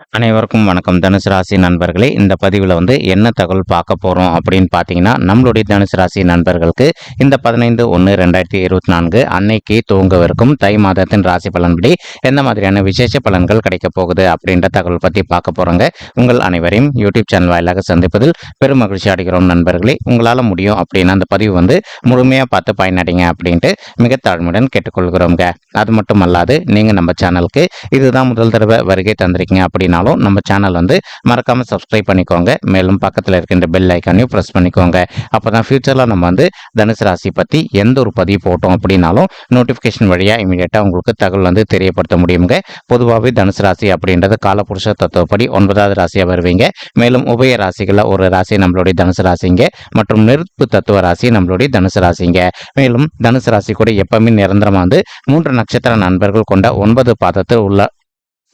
அனைவருக்கும் வணக்கம். தனுசு ராசி நண்பர்களே இந்த பதிவில் வந்து என்ன தகவல் பார்க்க போகிறோம் அப்படின்னு பார்த்தீங்கன்னா நம்மளுடைய தனுசு ராசி நண்பர்களுக்கு இந்த பதினைந்து ஒன்று ரெண்டாயிரத்தி இருபத்தி நான்கு அன்னைக்கு தூங்கவிருக்கும் தை மாதத்தின் ராசி பலன்படி எந்த மாதிரியான விசேஷ பலன்கள் கிடைக்க போகுது அப்படின்ற தகவல் பற்றி பார்க்க போகிறோங்க உங்கள் அனைவரையும் யூடியூப் சேனல் வாயிலாக சந்திப்பதில் பெரும் மகிழ்ச்சி அடைகிறோம் நண்பர்களே. உங்களால் முடியும் அப்படின்னு அந்த பதிவு வந்து முழுமையாக பார்த்து பயனடைங்க அப்படின்ட்டு மிக தாழ்மையுடன் கேட்டுக்கொள்கிறோங்க அது மட்டும் அல்லாது நீங்கள் நம்ம சேனலுக்கு இதுதான் முதல் தடவை வருகை தந்திருக்கீங்க அப்படின்னு அப்படின்னாலும் நம்ம சேனல் வந்து மறக்காமல் சப்ஸ்கிரைப் பண்ணிக்கோங்க. மேலும் பக்கத்தில் இருக்கின்ற பெல் ஐக்கானையும் ப்ரெஸ் பண்ணிக்கோங்க. அப்போ தான் ஃபியூச்சரில் நம்ம வந்து தனுசு ராசி பற்றி எந்த ஒரு பதிவு போட்டோம் அப்படின்னாலும் நோட்டிஃபிகேஷன் வழியாக இமீடியட்டாக உங்களுக்கு தகவல் வந்து தெரியப்படுத்த முடியுங்க. பொதுவாகவே தனுசு ராசி அப்படின்றது காலபுருஷ தத்துவப்படி ஒன்பதாவது ராசியாக வருவீங்க. மேலும் உபய ராசிகளில் ஒரு ராசி நம்மளுடைய தனுசு ராசிங்க. மற்றும் நெருப்பு தத்துவ ராசி நம்மளுடைய தனுசு ராசிங்க. மேலும் தனுசு ராசி கூட எப்பவுமே நிரந்தரமாக வந்து மூன்று நட்சத்திர நண்பர்கள் கொண்ட ஒன்பது பாதத்தில் உள்ள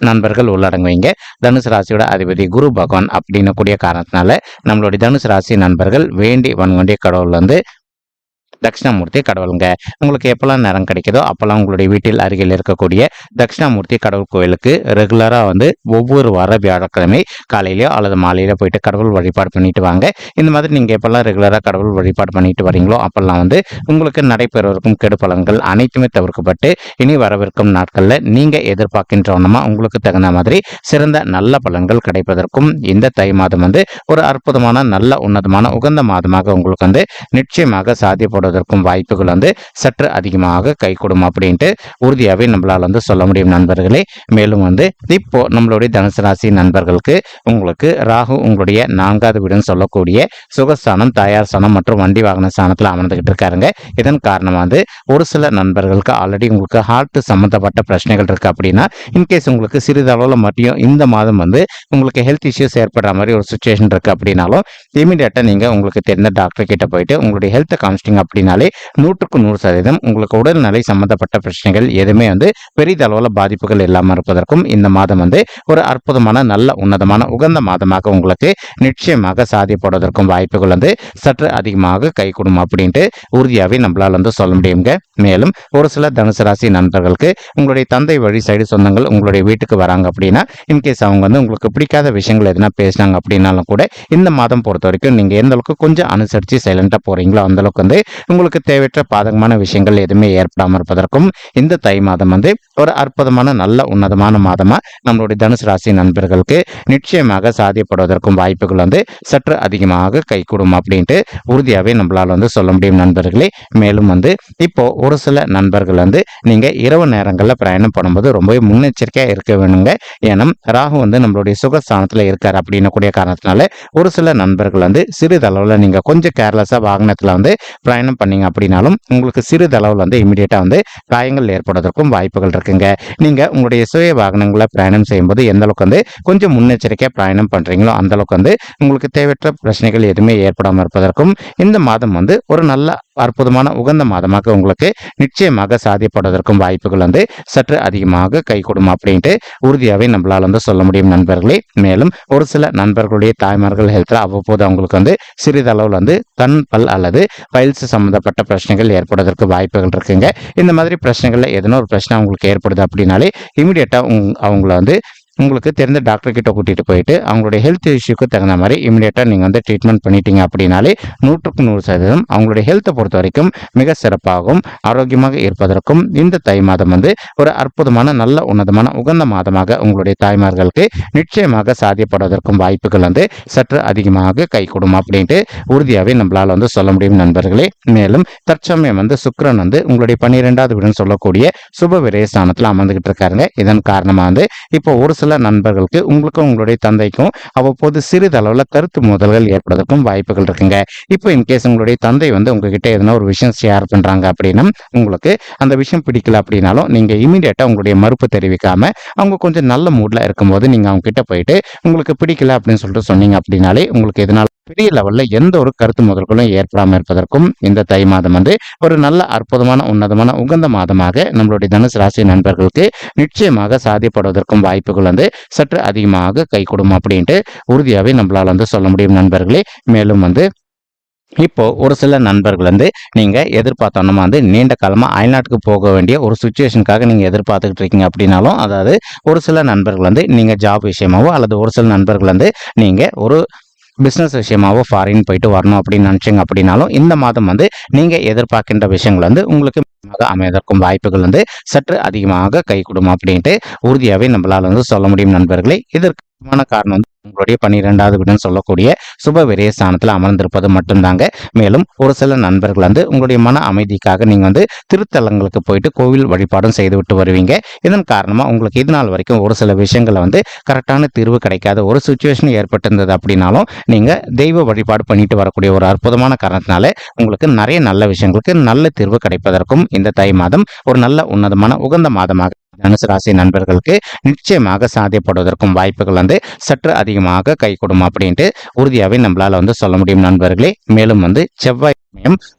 நண்பர்கள் உள்ளடங்குவீங்க. தனுசு ராசியோட அதிபதி குரு பகவான் அப்படின்னு கூடிய காரணத்தினால நம்மளுடைய தனுசு ராசி நண்பர்கள் வேண்டி வன்கொண்டிய கடவுள் வந்து தட்சிணாமூர்த்தி கடவுளுங்க. உங்களுக்கு எப்போல்லாம் நேரம் கிடைக்குதோ அப்போல்லாம் உங்களுடைய வீட்டில் அருகில் இருக்கக்கூடிய தட்சிணாமூர்த்தி கடவுள் கோயிலுக்கு ரெகுலராக வந்து ஒவ்வொரு வார வியாழக்கிழமை காலையிலையோ அல்லது மாலையிலோ போயிட்டு கடவுள் வழிபாடு பண்ணிட்டு வாங்க. இந்த மாதிரி நீங்கள் எப்போல்லாம் ரெகுலராக கடவுள் வழிபாடு பண்ணிட்டு வரீங்களோ அப்போல்லாம் வந்து உங்களுக்கு நடைபெறவிருக்கும் கெடு பலன்கள் அனைத்துமே தவிர்க்கப்பட்டு இனி வரவிருக்கும் நாட்களில் நீங்கள் எதிர்பார்க்கின்றவனமா உங்களுக்கு தகுந்த மாதிரி சிறந்த நல்ல பலன்கள் கிடைப்பதற்கும் இந்த தை மாதம் வந்து ஒரு அற்புதமான நல்ல உன்னதமான உகந்த மாதமாக உங்களுக்கு வந்து நிச்சயமாக சாத்தியப்படுவதற்கும் வாய்ப்புகள் வந்து சற்று அதிகமாக கைகூடும் அப்படின்ட்டு உறுதியாகவே நம்மளால் வந்து சொல்ல முடியும் நண்பர்களே. மேலும் வந்து இப்போ நம்மளுடைய தனுசு ராசி நண்பர்களுக்கு உங்களுக்கு ராகு உங்களுடைய நான்காவது வீடுன்னு சொல்லக்கூடிய சுகஸ்தானம் தாயார் ஸ்தானம் மற்றும் வண்டி வாகன ஸ்தானத்தில் அமர்ந்துகிட்டு இருக்காருங்க. இதன் காரணமாக வந்து ஒரு சில நண்பர்களுக்கு ஆல்ரெடி உங்களுக்கு ஹார்ட் சம்மந்தப்பட்ட பிரச்சனைகள் இருக்கு அப்படின்னா இன்கேஸ் உங்களுக்கு சிறிதளவில் மட்டும் இந்த மாதம் வந்து உங்களுக்கு ஹெல்த் இஷ்யூஸ் ஏற்படுற மாதிரி ஒரு சுச்சுவேஷன் இருக்கு அப்படின்னாலும் இமீடியட்டாக நீங்கள் உங்களுக்கு தெரிந்த டாக்டர் கிட்ட போயிட்டு உங்களுடைய ஹெல்த்தை காமிச்சிட்டிங்க அப்படின்னாலே நூற்றுக்கு நூறு சதவீதம் உங்களுக்கு உடல்நிலை சம்மந்தப்பட்ட பிரச்சனைகள் எதுவுமே வந்து பெரிதளவில் பாதிப்புகள் இல்லாமல் இருப்பதற்கும் இந்த மாதம் வந்து ஒரு அற்புதமான நல்ல உன்னதமான உகந்த மாதமாக உங்களுக்கு நிச்சயமாக சாதிப்படுவதற்கும் வாய்ப்புகள் வந்து சற்று அதிகமாக கை கொடுக்கும் அப்படின்ட்டு உறுதியாகவே நம்மளால் வந்து சொல்ல முடியுங்க மேலும் ஒரு சில தனுசு ராசி நண்பர்களுக்கு உங்களுடைய தந்தை வழி சைடு சொந்தங்கள் உங்களுடைய வீட்டுக்கு வராங்க அப்படின்னா இன்கேஸ் அவங்க வந்து உங்களுக்கு பிடிக்காத விஷயங்கள் எதுனா பேசினாங்க அப்படின்னாலும் கூட இந்த மாதம் பொறுத்த வரைக்கும் நீங்கள் எந்த அளவுக்கு கொஞ்சம் அனுசரித்து சைலண்டாக போகிறீங்களோ அந்த அளவுக்கு வந்து உங்களுக்கு தேவையற்ற பாதகமான விஷயங்கள் எதுவுமே ஏற்படாமல் இருப்பதற்கும் இந்த தை மாதம் வந்து ஒரு அற்புதமான நல்ல உன்னதமான மாதமாக நம்மளுடைய தனுசு ராசி நண்பர்களுக்கு நிச்சயமாக சாதியப்படுவதற்கும் வாய்ப்புகள் வந்து சற்று அதிகமாக கைகூடும் அப்படின்ட்டு உறுதியாகவே நம்மளால் வந்து சொல்ல முடியும் நண்பர்களே. மேலும் வந்து இப்போ ஒரு சில நண்பர்கள் வந்து நீங்கள் இரவு நேரங்களில் பிரயாணம் பண்ணும்போது ரொம்பவே முன்னெச்சரிக்கையாக இருக்க வேணுங்க. ஏன்னா ராகு வந்து நம்மளுடைய சுகஸ்தானத்தில் இருக்கார் அப்படின்னு கூடிய காரணத்தினால ஒரு சில நண்பர்கள் வந்து சிறிதளவில் நீங்கள் கொஞ்சம் கேர்லெஸ்ஸாக வாகனத்தில் வந்து பிரயாணம் பண்ணீங்க அப்படின்னாலும் உங்களுக்கு சிறிதளவில் வந்து இமீடியட்டாக வந்து காயங்கள் ஏற்படுவதற்கும் வாய்ப்புகள் இருக்குங்க. நீங்கள் உங்களுடைய சுய வாகனங்களை பிரயாணம் செய்யும்போது எந்த அளவுக்கு வந்து கொஞ்சம் முன்னெச்சரிக்கையாக பிரயாணம் பண்ணுறீங்களோ அந்த அளவுக்கு வந்து உங்களுக்கு தேவையற்ற பிரச்சனைகள் எதுவுமே ஏற்படாமல் இருப்பதற்கும் இந்த மாதம் வந்து ஒரு நல்ல அற்புதமான உகந்த மாதமாக உங்களுக்கு நிச்சயமாக சாதிப்படுவதற்கும் வாய்ப்புகள் வந்து சற்று அதிகமாக கை அப்படின்ட்டு உறுதியாகவே நம்மளால் வந்து சொல்ல முடியும் நண்பர்களே. மேலும் ஒரு சில நண்பர்களுடைய தாய்மார்கள் ஹெல்த்தில் அவ்வப்போது அவங்களுக்கு வந்து சிறிதளவில் வந்து கண் பல் அல்லது பைல்ஸ் சம்மந்தப்பட்ட பிரச்சனைகள் ஏற்படுவதற்கு வாய்ப்புகள் இருக்குங்க. இந்த மாதிரி பிரச்சனைகளில் எதனா ஒரு பிரச்சனை அவங்களுக்கு ஏற்படுது அப்படின்னாலே இமீடியட்டாக அவங்கள வந்து உங்களுக்கு தெரிந்த டாக்டர் கிட்ட கூட்டிகிட்டு போயிட்டு அவங்களுடைய ஹெல்த் இஷ்யூக்கு தகுந்த மாதிரி இமீடியட்டாக நீங்கள் வந்து ட்ரீட்மெண்ட் பண்ணிட்டீங்க அப்படின்னாலே நூற்றுக்கு நூறு சதவீதம் அவங்களுடைய ஹெல்த்தை பொறுத்த வரைக்கும் மிக சிறப்பாகவும் ஆரோக்கியமாக இருப்பதற்கும் இந்த தை மாதம் வந்து ஒரு அற்புதமான நல்ல உன்னதமான உகந்த மாதமாக உங்களுடைய தாய்மார்களுக்கு நிச்சயமாக சாத்தியப்படுவதற்கும் வாய்ப்புகள் வந்து சற்று அதிகமாக கை அப்படின்ட்டு உறுதியாகவே நம்மளால் வந்து சொல்ல முடியும் நண்பர்களே. மேலும் தற்சமயம் வந்து சுக்கரன் வந்து உங்களுடைய பன்னிரெண்டாவது வீடுன்னு சொல்லக்கூடிய சுப விரயஸ்தானத்தில் அமர்ந்துகிட்டு இருக்காருங்க. இதன் காரணமாக வந்து இப்போ ஒரு சில நண்பர்களுக்கு உங்களுக்கும் உங்களுடைய தந்தைக்கும் அவ்வப்போது சிறிதளவில் கருத்து மோதல்கள் ஏற்படுவதற்கும் வாய்ப்புகள் இருக்குங்க. இப்போ இன்கேஸ் உங்களுடைய தந்தை வந்து உங்ககிட்ட எதனா ஒரு விஷயம் ஷேர் பண்ணுறாங்க அப்படின்னா உங்களுக்கு அந்த விஷயம் பிடிக்கல அப்படின்னாலும் நீங்கள் இமீடியட்டாக உங்களுடைய மறுப்பு தெரிவிக்காம அவங்க கொஞ்சம் நல்ல மூடில் இருக்கும்போது நீங்கள் அவங்க கிட்ட போயிட்டு உங்களுக்கு பிடிக்கல அப்படின்னு சொல்லிட்டு சொன்னீங்க அப்படின்னாலே உங்களுக்கு எதனால பெரிய லெவலில் எந்த ஒரு கருத்து முதல்களும் ஏற்படாமல் இருப்பதற்கும் இந்த தை மாதம் வந்து ஒரு நல்ல அற்புதமான உன்னதமான உகந்த மாதமாக நம்மளுடைய தனுசு ராசி நண்பர்களுக்கு நிச்சயமாக சாதிப்படுவதற்கும் வாய்ப்புகள் வந்து சற்று அதிகமாக கை கொடுக்கும் அப்படின்ட்டு உறுதியாகவே நம்மளால் வந்து சொல்ல முடியும் நண்பர்களே. மேலும் வந்து இப்போ ஒரு சில நண்பர்கள் வந்து நீங்க எதிர்பார்த்தோன்னா வந்து நீண்ட காலமா அயல்நாட்டுக்கு போக வேண்டிய ஒரு சுச்சுவேஷனுக்காக நீங்க எதிர்பார்த்துக்கிட்டு இருக்கீங்க அப்படின்னாலும் அதாவது ஒரு சில நண்பர்கள் வந்து நீங்க ஜாப் விஷயமாவோ அல்லது ஒரு சில நண்பர்கள் வந்து நீங்க ஒரு பிஸ்னஸ் விஷயமாவோ ஃபாரின் போயிட்டு வரணும் அப்படின்னு நினச்சிங்க அப்படின்னாலும் இந்த மாதம் வந்து நீங்கள் எதிர்பார்க்கின்ற விஷயங்கள் வந்து உங்களுக்கு அமைவதற்கும் வாய்ப்புகள் வந்து சற்று அதிகமாக கை கொடுக்கும் அப்படின்ட்டு உறுதியாகவே நம்மளால் வந்து சொல்ல முடியும் நண்பர்களே. இதற்கு காரணம் வந்து உங்களுடைய பன்னிரெண்டாவது வீடுன்னு சொல்லக்கூடிய சுப விரய ஸ்தானத்தில் அமர்ந்திருப்பது மட்டும்தாங்க. மேலும் ஒரு சில நண்பர்கள் வந்து உங்களுடைய மன அமைதிக்காக நீங்கள் வந்து திருத்தலங்களுக்கு போயிட்டு கோவில் வழிபாடும் செய்து விட்டு வருவீங்க. இதன் காரணமாக உங்களுக்கு இது நாள் வரைக்கும் ஒரு சில விஷயங்களை வந்து கரெக்டான தீர்வு கிடைக்காத ஒரு சுச்சுவேஷன் ஏற்பட்டிருந்தது அப்படின்னாலும் நீங்கள் தெய்வ வழிபாடு பண்ணிட்டு வரக்கூடிய ஒரு அற்புதமான காரணத்தினால உங்களுக்கு நிறைய நல்ல விஷயங்களுக்கு நல்ல தீர்வு கிடைப்பதற்கும் இந்த தை மாதம் ஒரு நல்ல உன்னதமான உகந்த மாதமாக தனுசு ராசி நண்பர்களுக்கு நிச்சயமாக சாத்தியப்படுவதற்கும் வாய்ப்புகள் வந்து சற்று அதிகமாக கை கொடுக்கும் அப்படின்ட்டு உறுதியாகவே நம்மளால் வந்து சொல்ல முடியும் நண்பர்களே. மேலும் வந்து செவ்வாய்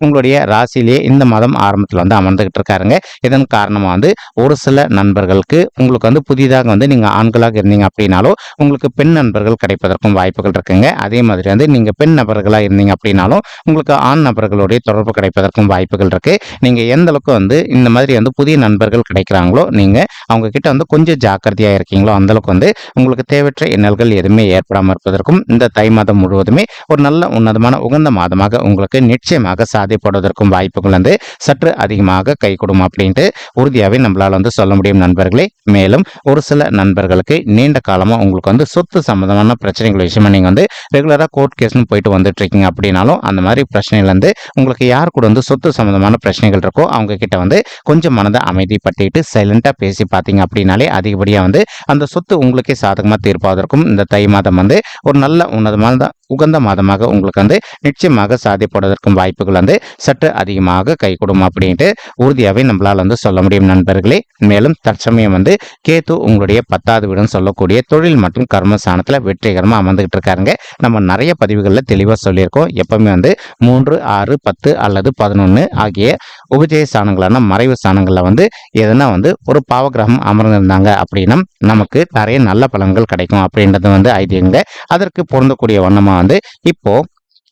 உங்களுடைய ராசியிலேயே இந்த மாதம் ஆரம்பத்தில் வந்து அமர்ந்துகிட்டு இருக்காருங்க. இதன் காரணமாக வந்து ஒரு சில நண்பர்களுக்கு உங்களுக்கு வந்து புதிதாக வந்து நீங்கள் ஆண்களாக இருந்தீங்க அப்படின்னாலும் உங்களுக்கு பெண் நண்பர்கள் கிடைப்பதற்கும் வாய்ப்புகள் இருக்குங்க. அதே மாதிரி வந்து நீங்கள் பெண் நபர்களாக இருந்தீங்க அப்படின்னாலும் உங்களுக்கு ஆண் நபர்களுடைய தொடர்பு கிடைப்பதற்கும் வாய்ப்புகள் இருக்குது நீங்கள் எந்த அளவுக்கு வந்து இந்த மாதிரி வந்து புதிய நண்பர்கள் கிடைக்கிறாங்களோ நீங்கள் அவங்க கிட்ட வந்து கொஞ்சம் ஜாக்கிரதையாக இருக்கீங்களோ அந்தளவுக்கு வந்து உங்களுக்கு தேவையற்ற இன்னல்கள் எதுவுமே ஏற்படாமல் இருப்பதற்கும் இந்த தை மாதம் முழுவதுமே ஒரு நல்ல உன்னதமான உகந்த மாதமாக உங்களுக்கு நிச்சயம் நிச்சயமாக சாதிப்படுவதற்கும் வாய்ப்புகள் வந்து சற்று அதிகமாக கை கொடுக்கும் அப்படின்ட்டு உறுதியாகவே நம்மளால் வந்து சொல்ல முடியும் நண்பர்களே. மேலும் ஒரு சில நண்பர்களுக்கு நீண்ட காலமாக உங்களுக்கு வந்து சொத்து சம்மந்தமான பிரச்சனைகள் விஷயமா நீங்கள் வந்து ரெகுலராக கோர்ட் கேஸ்னு போயிட்டு வந்துட்டு இருக்கீங்க அப்படின்னாலும் அந்த மாதிரி பிரச்சனையிலேருந்து உங்களுக்கு யார் கூட வந்து சொத்து சம்மந்தமான பிரச்சனைகள் இருக்கோ அவங்க கிட்ட வந்து கொஞ்சம் மனதை அமைதிப்படுத்திட்டு சைலண்டாக பேசி பேசி பார்த்தீங்க அப்படின்னாலே அதிகப்படியாக வந்து அந்த சொத்து உங்களுக்கே சாதகமாக தீர்ப்பாவதற்கும் இந்த தை மாதம் வந்து ஒரு நல்ல உன்னதமான உகந்த மாதமாக உங்களுக்கு வந்து நிச்சயமாக சாதிப்படுவதற்கும் வாய்ப்புகள் வந்து சற்று அதிகமாக கை அப்படின்ட்டு உறுதியாகவே நம்மளால் வந்து சொல்ல முடியும் நண்பர்களே. மேலும் தற்சமயம் வந்து கேத்து உங்களுடைய பத்தாவது வீடுன்னு சொல்லக்கூடிய தொழில் மற்றும் கர்ம ஸ்தானத்தில் வெற்றிகரமாக அமர்ந்துகிட்டு இருக்காருங்க. நம்ம நிறைய பதிவுகளில் தெளிவாக சொல்லியிருக்கோம். எப்பவுமே வந்து மூன்று ஆறு பத்து அல்லது பதினொன்று ஆகிய உபஜய ஸ்தானங்களான மறைவு ஸ்தானங்களில் வந்து எதுனா வந்து ஒரு பாவகிரகம் அமர்ந்திருந்தாங்க அப்படின்னா நமக்கு நிறைய நல்ல பலன்கள் கிடைக்கும் அப்படின்றது வந்து ஐதியங்க அதற்கு பொருந்தக்கூடிய வண்ணமாக வந்து இப்போ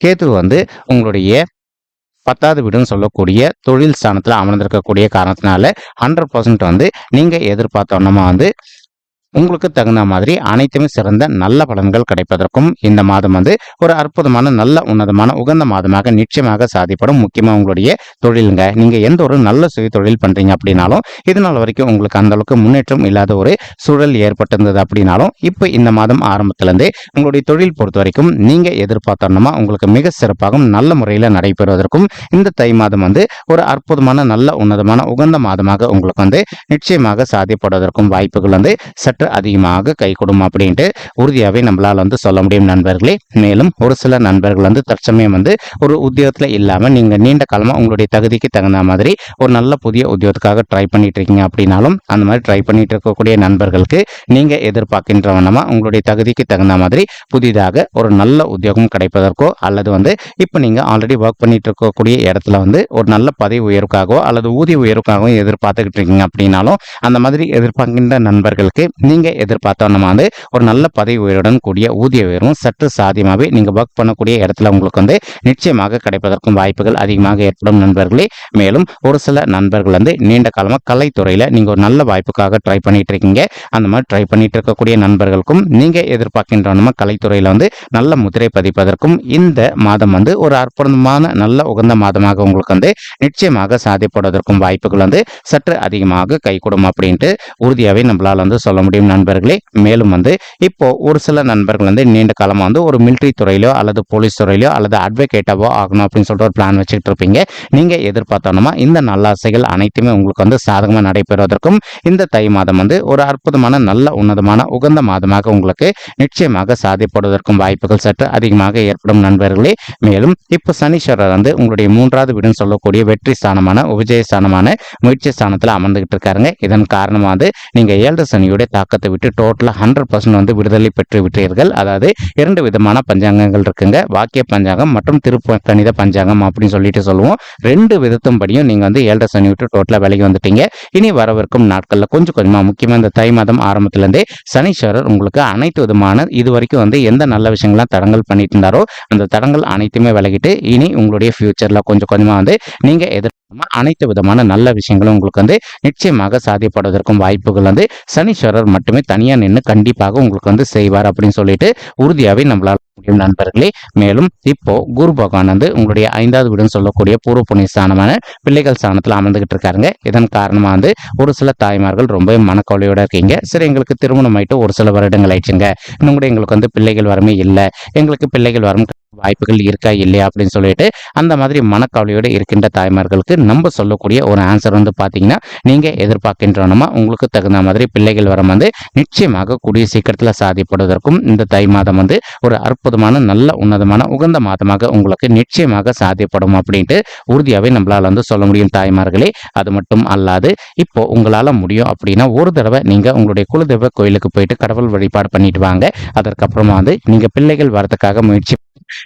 கேத்து வந்து உங்களுடைய பத்தாவது வீடுன்னு சொல்லக்கூடிய தொழில் ஸ்தானத்தில் அமர்ந்திருக்கக்கூடிய காரணத்தினால ஹண்ட்ரட் பர்சன்ட் வந்து நீங்கள் எதிர்பார்த்தோன்னா வந்து உங்களுக்கு தகுந்த மாதிரி அனைத்துமே சிறந்த நல்ல பலன்கள் கிடைப்பதற்கும் இந்த மாதம் வந்து ஒரு அற்புதமான நல்ல உன்னதமான உகந்த மாதமாக நிச்சயமாக சாதிப்படும் முக்கியமாக உங்களுடைய தொழிலுங்க. நீங்கள் எந்த ஒரு நல்ல சுய தொழில் பண்ணுறீங்க அப்படின்னாலும் இதனால் வரைக்கும் உங்களுக்கு அந்த அளவுக்கு முன்னேற்றம் இல்லாத ஒரு சூழல் ஏற்பட்டிருந்தது அப்படின்னாலும் இப்போ இந்த மாதம் ஆரம்பத்திலேருந்தே உங்களுடைய தொழில் பொறுத்த வரைக்கும் நீங்கள் எதிர்பார்த்தோம்னா உங்களுக்கு மிக சிறப்பாகவும் நல்ல முறையில் நடைபெறுவதற்கும் இந்த தை மாதம் வந்து ஒரு அற்புதமான நல்ல உன்னதமான உகந்த மாதமாக உங்களுக்கு வந்து நிச்சயமாக சாதிப்படுவதற்கும் வாய்ப்புகள் வந்து சற்று அதிகமாக கை கொடுக்கும் அப்படின்ட்டு உறுதியாகவே நம்மளால் வந்து சொல்ல முடியும் நண்பர்களே. மேலும் ஒரு சில நண்பர்கள் வந்து தற்சமயம் வந்து ஒரு உத்தியோகத்தில் இல்லாமல் நீங்கள் நீண்ட காலமாக உங்களுடைய தகுதிக்கு தகுந்த மாதிரி ஒரு நல்ல புதிய உத்தியோகத்துக்காக ட்ரை பண்ணிட்டு இருக்கீங்க அப்படின்னாலும் அந்த மாதிரி ட்ரை பண்ணிட்டு இருக்கக்கூடிய நண்பர்களுக்கு நீங்கள் எதிர்பார்க்கின்ற வண்ணமாக உங்களுடைய தகுதிக்கு தகுந்த மாதிரி புதிதாக ஒரு நல்ல உத்தியோகம் கிடைப்பதற்கோ அல்லது வந்து இப்போ நீங்கள் ஆல்ரெடி ஒர்க் பண்ணிட்டு இருக்கக்கூடிய இடத்துல வந்து ஒரு நல்ல பதவி உயர்வுக்காகவோ அல்லது ஊதிய உயர்வுக்காகவோ எதிர்பார்த்துக்கிட்டு இருக்கீங்க அப்படின்னாலும் அந்த மாதிரி எதிர்பார்க்கின்ற நண்பர்களுக்கு நீங்கள் எதிர்பார்த்தா நம்ம வந்து ஒரு நல்ல பதவி உயருடன் கூடிய ஊதிய உயர்வும் சற்று சாத்தியமாகவே நீங்கள் ஒர்க் பண்ணக்கூடிய இடத்துல உங்களுக்கு வந்து நிச்சயமாக கிடைப்பதற்கும் வாய்ப்புகள் அதிகமாக ஏற்படும் நண்பர்களே. மேலும் ஒரு சில நண்பர்கள் வந்து நீண்ட காலமாக கலைத்துறையில் நீங்கள் ஒரு நல்ல வாய்ப்புக்காக ட்ரை பண்ணிட்டு இருக்கீங்க. அந்த மாதிரி ட்ரை பண்ணிட்டு இருக்கக்கூடிய நண்பர்களுக்கும் நீங்கள் எதிர்பார்க்கின்ற நம்ம கலைத்துறையில் வந்து நல்ல முதிரை பதிப்பதற்கும் இந்த மாதம் வந்து ஒரு அற்புதமான நல்ல உகந்த மாதமாக உங்களுக்கு வந்து நிச்சயமாக சாதிப்படுவதற்கும் வாய்ப்புகள் வந்து சற்று அதிகமாக கைகூடும் அப்படின்ட்டு உறுதியாகவே நம்மளால் வந்து சொல்ல முடியும். முடியும் நண்பர்களே. மேலும் வந்து இப்போ ஒரு சில நண்பர்கள் வந்து நீண்ட காலமாக வந்து ஒரு மிலிட்ரி துறையிலோ அல்லது போலீஸ் துறையிலோ அல்லது அட்வொகேட்டாவோ ஆகணும் அப்படின்னு சொல்லிட்டு ஒரு பிளான் வச்சுக்கிட்டு இருப்பீங்க. நீங்கள் எதிர்பார்த்தோன்னா இந்த நல்லாசைகள் அனைத்துமே உங்களுக்கு வந்து சாதகமாக நடைபெறுவதற்கும் இந்த தை மாதம் வந்து ஒரு அற்புதமான நல்ல உன்னதமான உகந்த மாதமாக உங்களுக்கு நிச்சயமாக சாதிப்படுவதற்கும் வாய்ப்புகள் சற்று அதிகமாக ஏற்படும் நண்பர்களே. மேலும் இப்போ சனீஸ்வரர் வந்து உங்களுடைய மூன்றாவது வீடுன்னு சொல்லக்கூடிய வெற்றி ஸ்தானமான உபஜய ஸ்தானமான முயற்சி ஸ்தானத்தில் அமர்ந்துகிட்டு இருக்காருங்க. இதன் காரணமாக வந்து நீங்கள் ஏழு சனியுடைய தாக்கத்தை விட்டு டோட்டலாக ஹண்ட்ரட் பர்சன்ட் வந்து விடுதலை பெற்று விட்டீர்கள். அதாவது இரண்டு விதமான பஞ்சாங்கங்கள் இருக்குங்க. வாக்கிய பஞ்சாங்கம் மற்றும் திருப்ப கணித பஞ்சாங்கம் அப்படின்னு சொல்லிட்டு சொல்லுவோம். ரெண்டு விதத்தும் படியும் நீங்கள் வந்து ஏழரை சனி விட்டு டோட்டலாக விலகி வந்துட்டீங்க. இனி வரவிருக்கும் நாட்களில் கொஞ்சம் கொஞ்சமாக முக்கியமாக இந்த தை மாதம் ஆரம்பத்துலேருந்தே சனீஸ்வரர் உங்களுக்கு அனைத்து விதமான இது வரைக்கும் வந்து எந்த நல்ல விஷயங்கள்லாம் தடங்கள் பண்ணிட்டு இருந்தாரோ அந்த தடங்கள் அனைத்துமே விலகிட்டு இனி உங்களுடைய ஃபியூச்சரில் கொஞ்சம் கொஞ்சமாக வந்து நீங்கள் எதிர் அனைத்து விதமான நல்ல விஷயங்களும் உங்களுக்கு வந்து நிச்சயமாக சாதிப்படுவதற்கும் வாய்ப்புகள் வந்து சனீஸ்வரர் மட்டுமே தனியாக நின்று கண்டிப்பாக உங்களுக்கு வந்து செய்வார் அப்படின்னு சொல்லிட்டு உறுதியாகவே நம்மளால் முடியும் நண்பர்களே. மேலும் இப்போ குரு பகவான் வந்து உங்களுடைய ஐந்தாவது வீடுன்னு சொல்லக்கூடிய பூர்வ புண்ணிய ஸ்தானமான பிள்ளைகள் ஸ்தானத்தில் அமர்ந்துகிட்டு இருக்காருங்க. இதன் காரணமாக வந்து ஒரு சில தாய்மார்கள் ரொம்ப மனக்கவலையோட இருக்கீங்க. சரி எங்களுக்கு திருமணம் ஆயிட்டு ஒரு சில வருடங்கள் ஆயிடுச்சுங்க. இன்னும் கூட எங்களுக்கு வந்து பிள்ளைகள் வரமே இல்லை. எங்களுக்கு பிள்ளைகள் வரும் வாய்ப்புகள் இருக்கா இல்லையா அப்படின்னு சொல்லிட்டு அந்த மாதிரி மனக்கவலையோடு இருக்கின்ற தாய்மார்களுக்கு நம்ம சொல்லக்கூடிய ஒரு ஆன்சர் வந்து பார்த்தீங்கன்னா நீங்கள் எதிர்பார்க்கின்றனமா உங்களுக்கு தகுந்த மாதிரி பிள்ளைகள் வரம் வந்து நிச்சயமாக கூடிய சீக்கிரத்தில் சாதிப்படுவதற்கும் இந்த தை மாதம் வந்து ஒரு அற்புதமான நல்ல உன்னதமான உகந்த மாதமாக உங்களுக்கு நிச்சயமாக சாத்தியப்படும் அப்படின்ட்டு உறுதியாகவே நம்மளால் வந்து சொல்ல முடியும் தாய்மார்களே. அது மட்டும் அல்லாது இப்போ உங்களால் முடியும் அப்படின்னா ஒரு தடவை நீங்கள் உங்களுடைய குலதெய்வ கோயிலுக்கு போயிட்டு கடவுள் வழிபாடு பண்ணிட்டு வாங்க. அதற்கப்புறமா வந்து நீங்கள் பிள்ளைகள் வரதுக்காக முயற்சி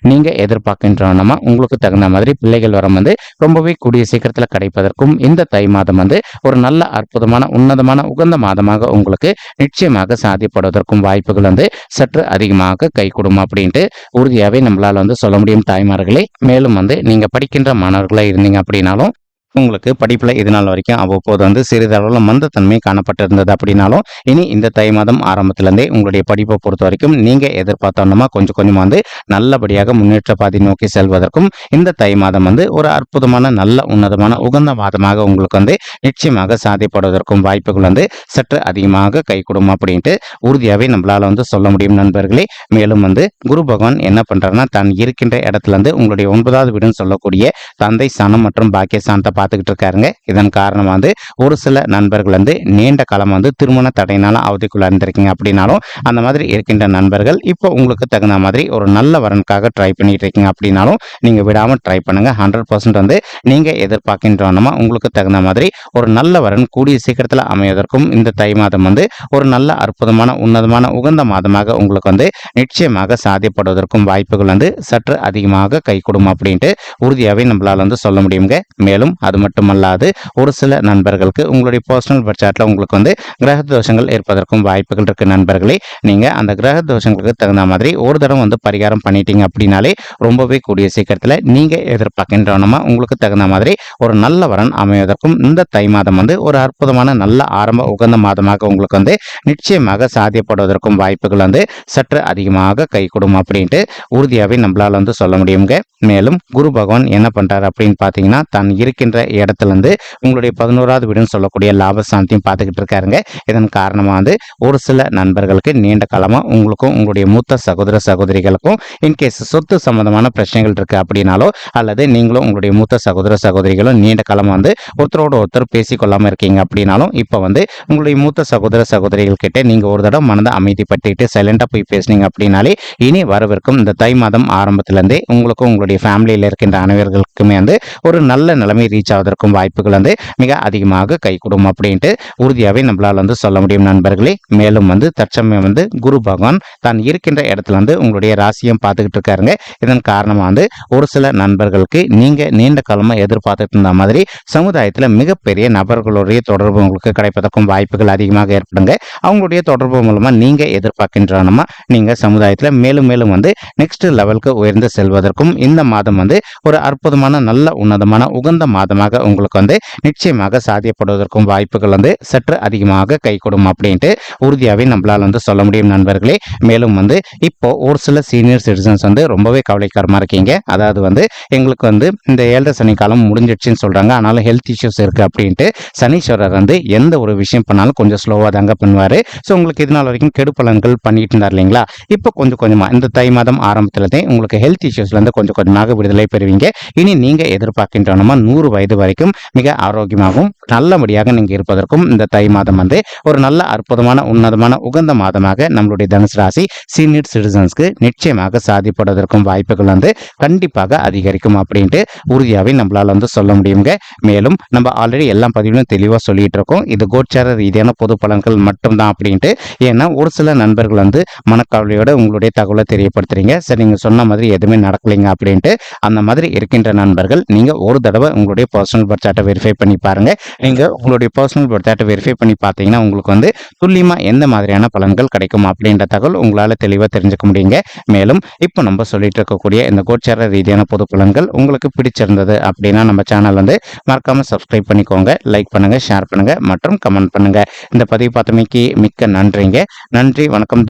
நீங்க எதிர்பார்க்கின்றனமா உங்களுக்கு தகுந்த மாதிரி பிள்ளைகள் வரம் வந்து ரொம்பவே கூடிய சீக்கிரத்தில் கிடைப்பதற்கும் இந்த தை மாதம் வந்து ஒரு நல்ல அற்புதமான உன்னதமான உகந்த மாதமாக உங்களுக்கு நிச்சயமாக சாத்தியப்படுவதற்கும் வாய்ப்புகள் வந்து சற்று அதிகமாக கை கொடுமா அப்படின்ட்டு உறுதியாகவே நம்மளால் வந்து சொல்ல முடியும் தாய்மார்களே. மேலும் வந்து நீங்க படிக்கின்ற மாணவர்களாக இருந்தீங்க அப்படின்னாலும் உங்களுக்கு படிப்பில் இது நாள் வரைக்கும் அவ்வப்போது வந்து சிறிதளவில் மந்தத்தன்மை காணப்பட்டிருந்தது அப்படின்னாலும் இனி இந்த தை மாதம் ஆரம்பத்திலேருந்தே உங்களுடைய படிப்பை பொறுத்த வரைக்கும் நீங்கள் எதிர்பார்த்தோன்னா கொஞ்சம் கொஞ்சமாக வந்து நல்லபடியாக முன்னேற்ற பாதி நோக்கி செல்வதற்கும் இந்த தை மாதம் வந்து ஒரு அற்புதமான நல்ல உன்னதமான உகந்த மாதமாக உங்களுக்கு வந்து நிச்சயமாக சாதிப்படுவதற்கும் வாய்ப்புகள் வந்து சற்று அதிகமாக கைகூடும் அப்படின்ட்டு உறுதியாகவே நம்மளால் வந்து சொல்ல முடியும் நண்பர்களே. மேலும் வந்து குரு பகவான் என்ன பண்ணுறாருன்னா தான் இருக்கின்ற இடத்துல இருந்து உங்களுடைய ஒன்பதாவது வீடுன்னு சொல்லக்கூடிய தந்தை சனம் மற்றும் பாக்கிய சாந்த பார்த்துக்கிட்டு இருக்காருங்க இதன் காரணமாக வந்து ஒரு சில நண்பர்கள் வந்து நீண்ட காலம் வந்து திருமண தடையினால அவதிக்குள்ள இருந்திருக்கீங்க அப்படின்னாலும் அந்த மாதிரி இருக்கின்ற நண்பர்கள் இப்போ உங்களுக்கு தகுந்த மாதிரி ஒரு நல்ல வரனுக்காக ட்ரை பண்ணிட்டு இருக்கீங்க அப்படின்னாலும் நீங்கள் விடாமல் ட்ரை பண்ணுங்க. ஹண்ட்ரட் பர்சன்ட் வந்து நீங்கள் எதிர்பார்க்கின்றனமா உங்களுக்கு தகுந்த மாதிரி ஒரு நல்ல வரன் கூடிய சீக்கிரத்தில் அமைவதற்கும் இந்த தை மாதம் வந்து ஒரு நல்ல அற்புதமான உன்னதமான உகந்த மாதமாக உங்களுக்கு வந்து நிச்சயமாக சாத்தியப்படுவதற்கும் வாய்ப்புகள் வந்து சற்று அதிகமாக கை கொடுக்கும் அப்படின்ட்டு உறுதியாகவே நம்மளால் வந்து சொல்ல முடியுங்க. மேலும் அது மட்டுமல்லாது ஒரு சில நண்பர்களுக்கு உங்களுடைய பர்சனல் பட்ஜெட்டில் உங்களுக்கு வந்து கிரக தோஷங்கள் ஏற்பதற்கும் வாய்ப்புகள் இருக்கு நண்பர்களே. நீங்கள் அந்த கிரக தோஷங்களுக்கு தகுந்த மாதிரி ஒரு தடவை வந்து பரிகாரம் பண்ணிட்டீங்க அப்படின்னாலே ரொம்பவே கூடிய சீக்கிரத்தில் நீங்கள் எதிர்பார்க்கின்றனமா உங்களுக்கு தகுந்த மாதிரி ஒரு நல்ல வரன் அமைவதற்கும் இந்த தை மாதம் வந்து ஒரு அற்புதமான நல்ல ஆரம்ப உகந்த மாதமாக உங்களுக்கு வந்து நிச்சயமாக சாத்தியப்படுவதற்கும் வாய்ப்புகள் வந்து சற்று அதிகமாக கை கொடுக்கும் அப்படின்ட்டு உறுதியாகவே நம்மளால் வந்து சொல்ல முடியுங்க. மேலும் குரு பகவான் என்ன பண்ணுறாரு அப்படின்னு பார்த்தீங்கன்னா தான் இருக்கின்ற இடத்துல இருந்து உங்களுடைய பதினோராவது வீடுன்னு சொல்லக்கூடிய லாபஸ்தானத்தையும் பார்த்துக்கிட்டு இருக்காருங்க. இதன் காரணமாக வந்து ஒரு சில நண்பர்களுக்கு நீண்ட காலமாக உங்களுக்கும் உங்களுடைய மூத்த சகோதர சகோதரிகளுக்கும் இன்கேஸ் சொத்து சம்பந்தமான பிரச்சனைகள் இருக்குது அப்படின்னாலோ அல்லது நீங்களும் உங்களுடைய மூத்த சகோதர சகோதரிகளும் நீண்ட காலமாக வந்து ஒருத்தரோட ஒருத்தர் பேசிக்கொள்ளாமல் இருக்கீங்க அப்படின்னாலும் இப்போ வந்து உங்களுடைய மூத்த சகோதர சகோதரிகள் கிட்டே நீங்கள் ஒரு தடவை மனதை அமைதிப்பட்டுக்கிட்டு சைலண்டாக போய் பேசுனீங்க அப்படின்னாலே இனி வரவிருக்கும் இந்த தை மாதம் ஆரம்பத்திலேருந்தே உங்களுக்கும் உங்களுடைய ஃபேமிலியில் இருக்கின்ற அனைவர்களுக்குமே வந்து ஒரு நல்ல நிலைமை ரீச் ஆவதற்கும் வாய்ப்புகள் வந்து மிக அதிகமாக கைகூடும் அப்படின்ட்டு உறுதியாகவே நம்மளால் வந்து சொல்ல முடியும் நண்பர்களே. மேலும் வந்து தற்சமயம் வந்து குரு பகவான் தான் இருக்கின்ற இடத்துல வந்து உங்களுடைய ராசியும் பார்த்துக்கிட்டு இருக்காருங்க. இதன் காரணமாக வந்து ஒரு சில நண்பர்களுக்கு நீங்கள் நீண்ட காலமாக எதிர்பார்த்துட்டு இருந்த மாதிரி சமுதாயத்தில் மிகப்பெரிய நபர்களுடைய தொடர்பு உங்களுக்கு கிடைப்பதற்கும் வாய்ப்புகள் அதிகமாக ஏற்படுங்க. அவங்களுடைய தொடர்பு மூலமாக நீங்கள் எதிர்பார்க்கின்றனமா நீங்கள் சமுதாயத்தில் மேலும் மேலும் வந்து நெக்ஸ்ட் லெவலுக்கு உயர்ந்து செல்வதற்கும் இந்த மாதம் வந்து ஒரு அற்புதமான நல்ல உன்னதமான உகந்த மாதம் மூலமாக உங்களுக்கு வந்து நிச்சயமாக சாத்தியப்படுவதற்கும் வாய்ப்புகள் வந்து சற்று அதிகமாக கை அப்படின்ட்டு உறுதியாகவே நம்மளால் வந்து சொல்ல முடியும் நண்பர்களே. மேலும் வந்து இப்போ ஒரு சில சீனியர் சிட்டிசன்ஸ் வந்து ரொம்பவே கவலைக்கரமாக இருக்கீங்க. அதாவது வந்து எங்களுக்கு வந்து இந்த ஏழரை சனிக்காலம் முடிஞ்சிடுச்சுன்னு சொல்கிறாங்க ஆனாலும் ஹெல்த் இஷ்யூஸ் இருக்குது அப்படின்ட்டு சனீஸ்வரர் வந்து எந்த ஒரு விஷயம் பண்ணாலும் கொஞ்சம் ஸ்லோவாக தாங்க பண்ணுவார். ஸோ உங்களுக்கு இதனால் வரைக்கும் கெடு பலன்கள் பண்ணிட்டு இருந்தார் இல்லைங்களா? இப்போ கொஞ்சம் கொஞ்சமாக இந்த தை மாதம் ஆரம்பத்தில் உங்களுக்கு ஹெல்த் இஷ்யூஸ்லேருந்து கொஞ்சம் கொஞ்சமாக விடுதலை பெறுவீங்க. இனி நீங்கள் எதிர்பார்க்கின்றனமா நூறு வயது இது வரைக்கும் மிக ஆரோக்கியமாகவும் நல்லபடியாக நீங்கள் இருப்பதற்கும் இந்த தை மாதம் வந்து ஒரு நல்ல அற்புதமான உன்னதமான உகந்த மாதமாக நம்மளுடைய தனுசு ராசி சீனியர் சிட்டிசன்ஸ்க்கு நிச்சயமாக சாதிப்படுவதற்கும் வாய்ப்புகள் வந்து கண்டிப்பாக அதிகரிக்கும் அப்படின்ட்டு உறுதியாகவே நம்மளால் வந்து சொல்ல முடியுங்க. மேலும் நம்ம ஆல்ரெடி எல்லா பதிவிலும் தெளிவாக சொல்லிட்டு இருக்கோம் இது கோச்சார ரீதியான பொது பலன்கள் மட்டும்தான் அப்படின்ட்டு. ஏன்னா ஒரு சில நண்பர்கள் வந்து மனக்கவலையோட உங்களுடைய தகவலை தெரியப்படுத்துறீங்க. சரி நீங்கள் சொன்ன மாதிரி எதுவுமே நடக்கலைங்க அப்படின்ட்டு அந்த மாதிரி இருக்கின்ற நண்பர்கள் நீங்கள் ஒரு தடவை உங்களுடைய பர்சனல் பர்த் வெரிஃபை பண்ணி பாருங்க. நீங்கள் உங்களுடைய பர்சனல் பர்த் வெரிஃபை பண்ணி பார்த்தீங்கன்னா உங்களுக்கு வந்து துல்லியமாக எந்த மாதிரியான பலன்கள் கிடைக்கும் அப்படின்ற தகவல் உங்களால் தெளிவாக தெரிஞ்சுக்க முடியுங்க. மேலும் இப்போ நம்ம சொல்லிட்டு இருக்கக்கூடிய இந்த கோச்சார ரீதியான பொது பலன்கள் உங்களுக்கு பிடிச்சிருந்தது அப்படின்னா நம்ம சேனல் வந்து மறக்காமல் சப்ஸ்கிரைப் பண்ணிக்கோங்க லைக் பண்ணுங்கள் ஷேர் பண்ணுங்கள் மற்றும் கமெண்ட் பண்ணுங்கள் இந்த பதிவு பார்த்தமைக்கு மிக்க நன்றிங்க. நன்றி வணக்கம்.